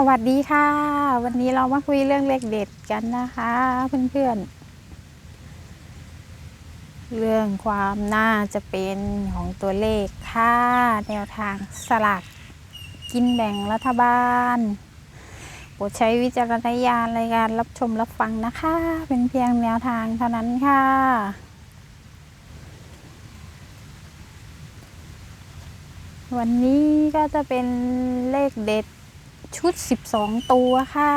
สวัสดีค่ะ วันนี้เรามาคุยเรื่องเลขเด็ดกันนะคะเพื่อนๆ เรื่องความน่าจะเป็นของตัวเลขค่ะ แนวทางสลากกินแบ่งรัฐบาลโปรดใช้วิจารณญาณในการรับชมรับฟังนะคะ เป็นเพียงแนวทางเท่านั้นค่ะ วันนี้ก็จะเป็นเลขเด็ด ชุด 12 ตัวค่ะ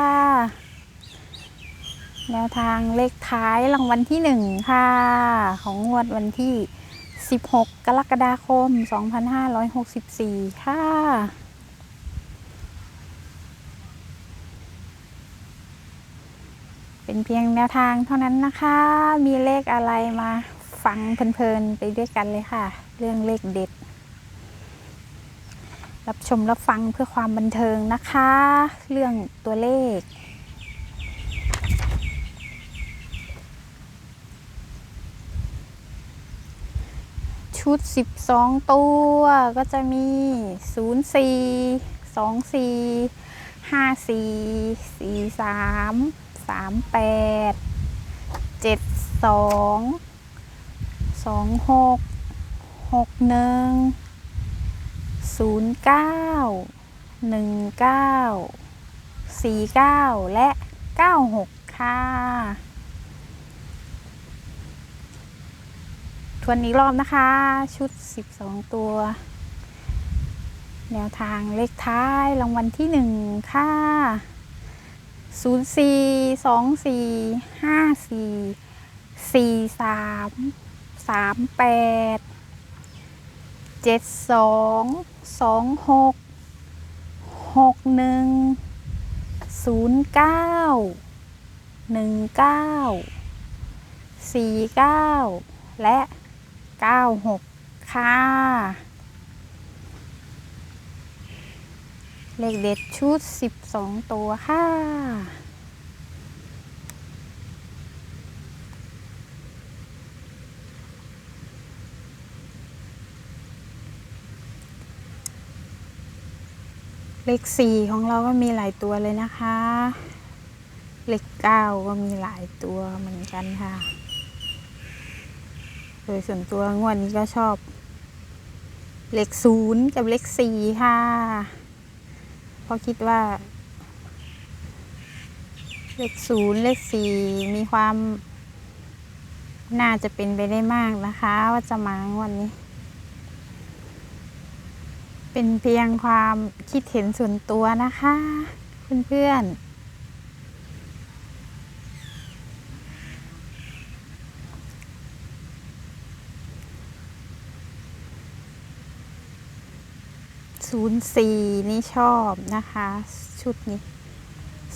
แนวทางเลขท้ายรางวัลที่ 1 ค่ะ ของงวดวันที่ 16 กรกฎาคม 2564 ค่ะเป็นเพียงแนวทางเท่านั้นนะคะ มีเลขอะไรมาฟังเพลินๆไปด้วยกันเลยค่ะ เรื่องเลขเด็ด รับชมรับฟังเพื่อความบันเทิงนะคะ เรื่องตัวเลข ชุด 12 ตัวก็จะมี 04 24 54 43 38 72 26 61 ศูนย์เก้าหนึ่งเก้าสี่เก้าและเก้าหกค่ะ ทวนอีกรอบนะคะ ชุดสิบสองตัว แนวทางเลขท้ายรางวัลที่หนึ่งค่ะศูนย์สี่สองสี่ห้าสี่สี่สามสามแปด เจ็ดสองสองหกหกหนึ่งศูนย์เก้าหนึ่งเก้าสี่เก้าและเก้าหกค่ะ เลขเด็ดชุดสิบสองตัวค่ะ เลขสี่ของเราก็มีหลายตัวเลยนะคะ เลขเก้าก็มีหลายตัวเหมือนกันค่ะ โดยส่วนตัวงวดนี้ก็ชอบ เลขศูนย์กับเลขสี่ค่ะ เพราะคิดว่า เลขศูนย์เลขสี่มีความ น่าจะเป็นไปได้มากนะคะ ว่าจะมางวันนี้ เป็นเพียงความคิดเห็นส่วนตัวนะคะ เพื่อนๆศูนย์สี่นี่ชอบนะคะ ชุดนี้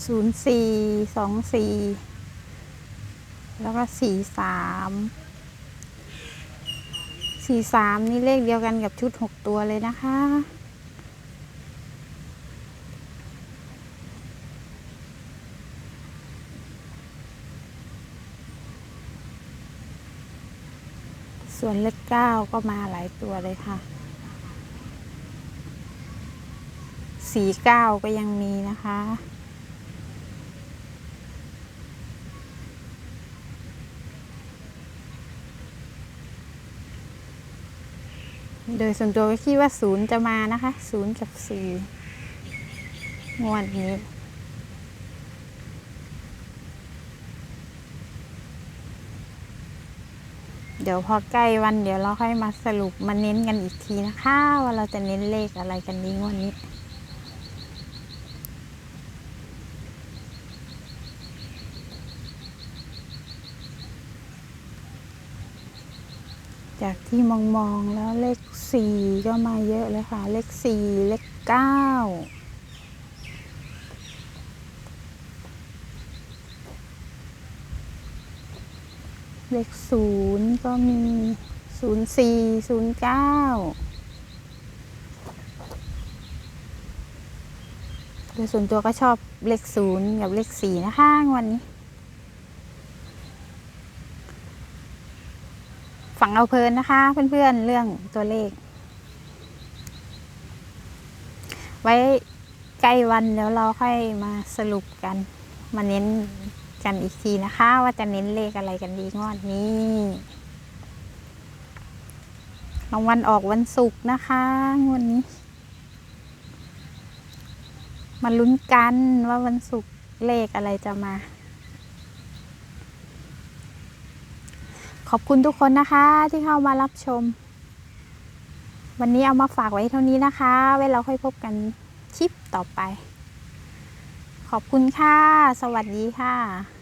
ศูนย์สี่สองสี่แล้วก็สี่สาม สี่สามนี่เลขเดียวกันกับชุดหกตัวเลยนะคะ ส่วนเลขเก้าก็มาหลายตัวเลยค่ะสี่เก้าก็ยังมีนะคะ โดยส่วนตัวก็คิดว่าศูนย์จะมานะคะศูนย์กับสี่งวดนี้เดี๋ยวพอใกล้วันเดี๋ยวเราค่อยมาสรุปมาเน้นกันอีกทีนะคะ ว่าเราจะเน้นเลขอะไรกันดีงวดนี้ จากที่มองมองแล้วเลขสี่ก็มาเยอะเลยค่ะ เลขสี่เลขเก้าเลขศูนย์ก็มีศูนย์สี่ศูนย์เก้าโดยส่วนตัวก็ชอบเลขศูนย์กับเลขสี่นะคะวันนี้ ฝังเอาเพลินนะคะ เพื่อนๆเรื่องตัวเลข ไว้ใกล้วันเดี๋ยวเราค่อยมาสรุปกัน มาเน้นกันอีกทีนะคะ ว่าจะเน้นเลขอะไรกันดีงวดนี้รางวัลออกวันศุกร์นะคะงวดนี้ มาลุ้นกันว่าวันศุกร์เลขอะไรจะมา อบคุณทุกคนนะคะที่เข้ามารับชม วันนี้เอามาฝากไว้เท่านี้นะคะ ไว้เราค่อยพบกันคลิปต่อไป ขอบคุณค่ะ สวัสดีค่ะ